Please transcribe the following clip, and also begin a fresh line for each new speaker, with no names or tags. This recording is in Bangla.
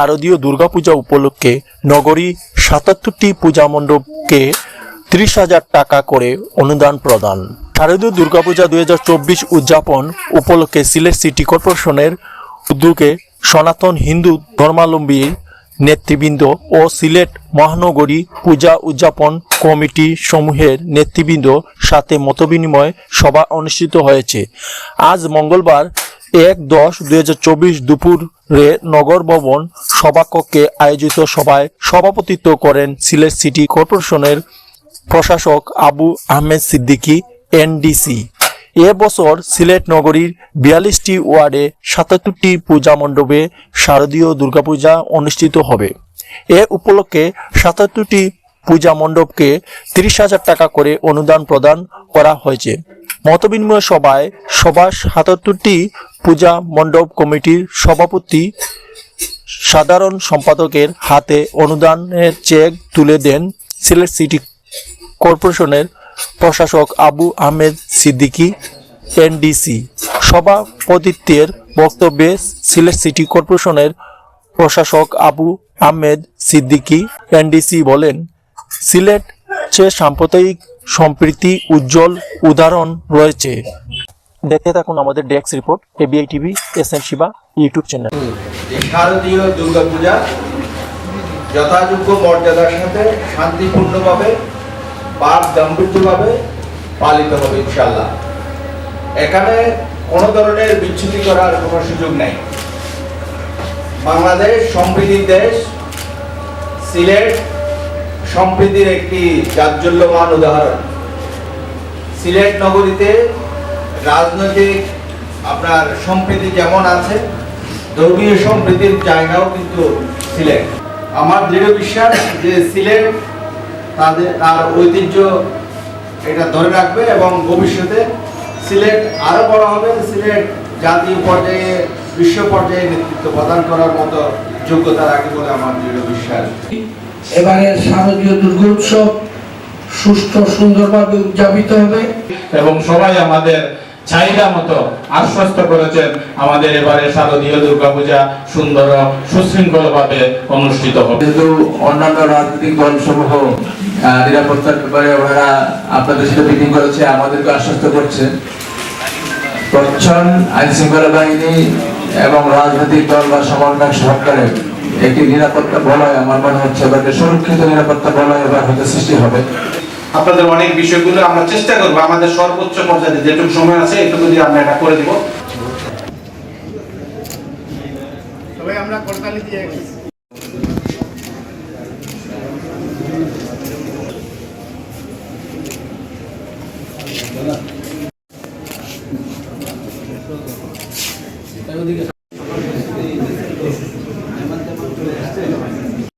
শারদীয় দুর্গাপূজা উপলক্ষে নগরী সাতাত্তরটি পূজা মণ্ডপকে ত্রিশ হাজার টাকা করে অনুদান প্রদান। শারদীয় দুর্গাপূজা দুই হাজার চব্বিশ উদযাপন উপলক্ষে সিলেট সিটি কর্পোরেশনের উদ্যোগে সনাতন হিন্দু ধর্মাবলম্বী নেতৃবৃন্দ ও সিলেট মহানগরী পূজা উদযাপন কমিটি সমূহের নেতৃবৃন্দ সাথে মতবিনিময় সভা অনুষ্ঠিত হয়েছে। আজ মঙ্গলবার এক দশ দুই হাজার দুপুরে নগর ভবন সভাকক্ষে আয়োজিত সভায় সভাপতিত্ব করেন সিলেট সিটি কর্পোরেশনের প্রশাসক আবু আহমেদ সিদ্দিকী, এনডিসি। এ বছর সিলেট নগরীর বিয়াল্লিশটি ওয়ার্ডে সাতাত্তরটি পূজা মণ্ডপে শারদীয় দুর্গাপূজা অনুষ্ঠিত হবে। এ উপলক্ষে সাতাত্তরটি পূজা মণ্ডপকে তিরিশ হাজার টাকা করে অনুদান প্রদান করা হয়েছে। মতবিনিময় সভায় সভা সাতাত্তরটি পূজা মণ্ডপ কমিটির সভাপতি সাধারণ সম্পাদকের হাতে অনুদানের চেক তুলে দেন সিলেট সিটি কর্পোরেশনের প্রশাসক আবু আহমেদ সিদ্দিকি, এনডিসি। সভাপতিত্বের বক্তব্যে সিলেট সিটি কর্পোরেশনের প্রশাসক আবু আহমেদ সিদ্দিকি, এনডিসি বলেন, সিলেট সে সাম্প্রদায়িক সম্প্রীতি উজ্জ্বল উদাহরণ রয়েছে। দেখতে থাকুন আমাদের ডেক্স report ABI TV S N Shiba YouTube channel
শারদীয় দুর্গাপূজা যথাযোগ্য মর্যাদার সাথে শান্তিপূর্ণভাবে, পাপ গাম্ভীর্যভাবে পালিত হবে ইনশাল্লাহ এখানে কোনো ধরনের বিচ্ছুতি করার কোনো সুযোগ নেই। বাংলাদেশ সমৃদ্ধির দেশ, সিলেট সমৃদ্ধির একটি জাজ্জল্যমান উদাহরণ। সিলেট নগরীতে রাজনৈতিক আপনার সম্প্রীতি যেমন আছে? ধর্মীয় সম্প্রীতির জায়গাও কিন্তু সিলেট। আমার দৃঢ় বিশ্বাস যে সিলেট তাদের তার ঐতিহ্য এটা ধরে রাখবে এবং ভবিষ্যতে সিলেট আরও বড় হবে। সিলেট জাতীয় পর্যায়ে, বিশ্ব পর্যায়ে নেতৃত্ব প্রদান করার মতো যোগ্যতা রাখে বলে আমার দৃঢ় বিশ্বাস।
এবারের শারদীয় দুর্গোৎসব সুষ্ঠু সুন্দরভাবে উদযাপিত হবে।
এবং সবাই আমাদের চাহিদা মতো আশ্বস্ত করেছেন আমাদের এবারে শারদীয় দুর্গাপূজা সুন্দর ও সুশৃঙ্খলভাবে অনুষ্ঠিত হবে।
যেহেতু অন্যান্য রাজনৈতিক দল সমূহ নিরাপত্তার ব্যাপারে ওনারা আপনাদের সাথে মিটিং করেছে আমাদেরকে আশ্বস্ত করছে। প্রচ্ছন্ন আইন শৃঙ্খলা বাহিনী এবং রাজনৈতিক দল বা সমন্বয় সরকারের একটি নিরাপত্তা বলয় আমার মনে হচ্ছে বা সুরক্ষিত নিরাপত্তা বলয় এবার হয়তো সৃষ্টি হবে।
আপনাদের অনেক বিষয়গুলো আমরা চেষ্টা করব আমাদের সর্বোচ্চ পর্যায়ে যেটুকু সময় আছে এটুকু দিয়ে আমরা এটা করে দিব।
তবে আমরা করতালি দিয়ে